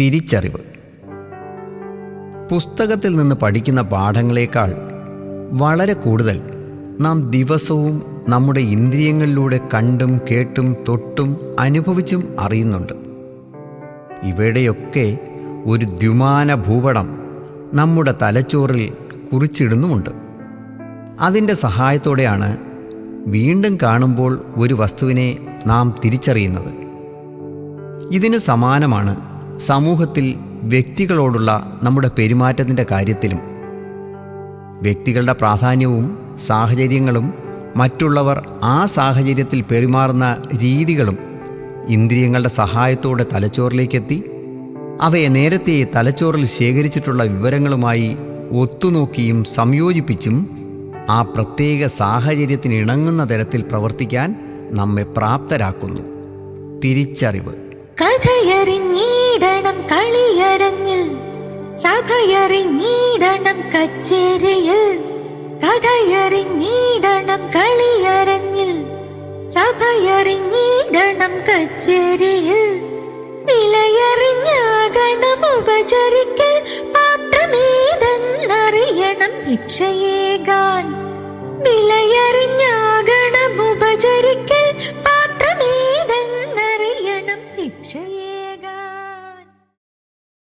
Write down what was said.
തിരിച്ചറിവ്. പുസ്തകത്തിൽ നിന്ന് പഠിക്കുന്ന പാഠങ്ങളേക്കാൾ വളരെ കൂടുതൽ നാം ദിവസവും നമ്മുടെ ഇന്ദ്രിയങ്ങളിലൂടെ കണ്ടും കേട്ടും തൊട്ടും അനുഭവിച്ചും അറിയുന്നുണ്ട്. ഇവയുടെയൊക്കെ ഒരു ദ്വിമാന ഭൂപടം നമ്മുടെ തലച്ചോറിൽ കുറിച്ചിടുന്നുമുണ്ട്. അതിന്റെ സഹായത്തോടെയാണ് വീണ്ടും കാണുമ്പോൾ ഒരു വസ്തുവിനെ നാം തിരിച്ചറിയുന്നത്. ഇതിനു സമാനമാണ് സമൂഹത്തിൽ വ്യക്തികളോടുള്ള നമ്മുടെ പെരുമാറ്റത്തിന്റെ കാര്യത്തിലും വ്യക്തികളുടെ പ്രാധാന്യവും സാഹചര്യങ്ങളും മറ്റുള്ളവർ ആ സാഹചര്യത്തിൽ പെരുമാറുന്ന രീതികളും ഇന്ദ്രിയങ്ങളുടെ സഹായത്തോടെ തലച്ചോറിലേക്കെത്തി അവയെ നേരത്തെ തലച്ചോറിൽ ശേഖരിച്ചിട്ടുള്ള വിവരങ്ങളുമായി ഒത്തുനോക്കിയും സംയോജിപ്പിച്ചും ആ പ്രത്യേക സാഹചര്യത്തിന് ഇണങ്ങുന്ന തരത്തിൽ പ്രവർത്തിക്കാൻ നമ്മെ പ്രാപ്തരാക്കുന്നു. തിരിച്ചറിവ്. കളിയരങ്ങിൽ സഭയറിഞ്ഞിടണം കച്ചേരിയിൽ. കഥയറിഞ്ഞീടണം കളിയരങ്ങിൽ. സഭയറിഞ്ഞീടണം കച്ചേരിയിൽ. വിലയറിഞ്ഞാകണം ഉപചരിക്കൽ. പാത്രമേതെന്നറിയണം ഭിക്ഷയെ